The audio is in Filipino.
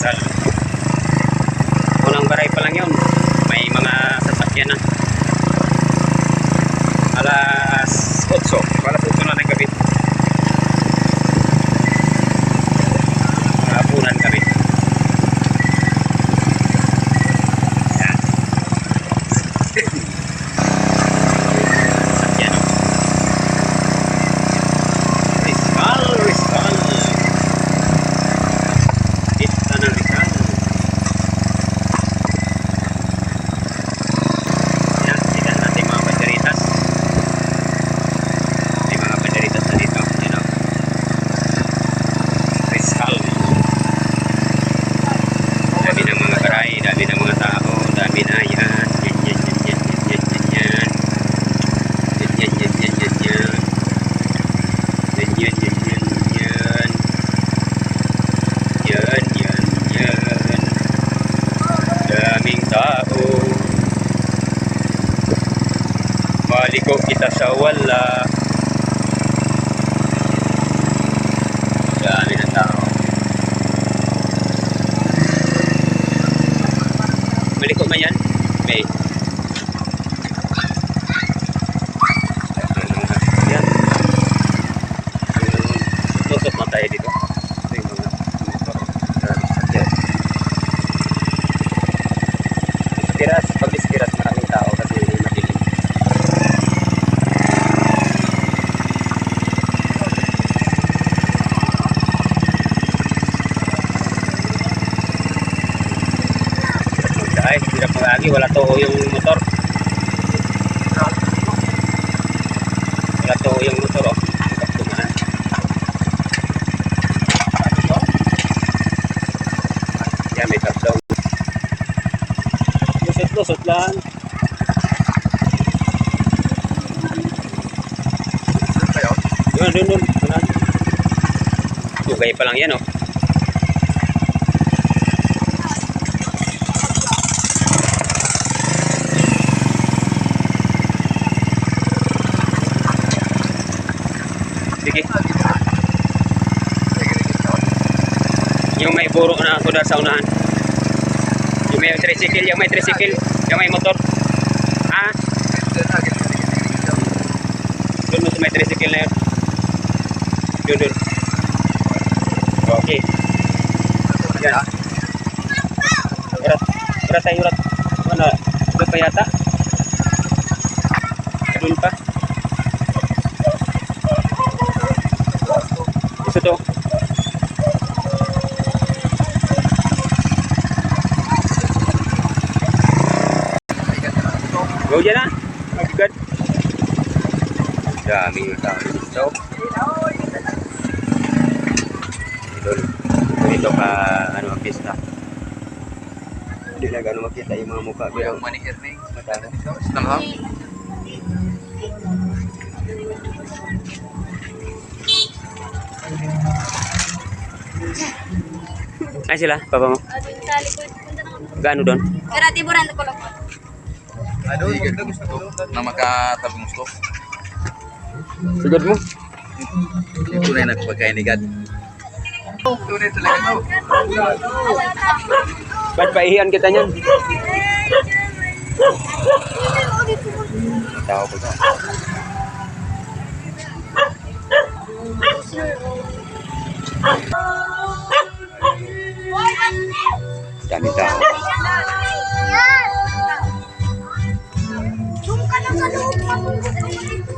salud. Wala. Dami ng tao. Maliko man yan? May. Yan. Tusok na tayo dito. Ito yung Ay, hirap mo lagi, wala to yung motor. Wala to yung motor, oh. Yan, may down. Lusot-lusot lang. Yun, yun. Yun. Tugay pa lang yan, oh. Sige. Yung may buro na ako sa unahan. Yung may tricycle, yung may tricycle, yung may motor. Ah, doon mo sa may tricycle na yun. Doon, doon. Okay. Yan. Urat. Urat tayo, urat. Ano, doon pa yata? Doon pa? Gusto to? Go dyan na. Agad. Dami yung tao dito. Dito, dito ka, ano, ang pista. Hindi na gano'n makita yung mga mukha. Pero, Yang manihir nih. matalo. Setengah. Ay sila, papa mo. Sa likod. Punta na kami. Gaano doon? Kaya tiburan na pala ko. Aduh, nama ka tabung gusto. Sugod mo? Ito na yung nagpagkain ni God. Tunay talaga to. Ba't paihiyan kita niyan? Tao ko to. Dami tao. Zoom ka na sa loob.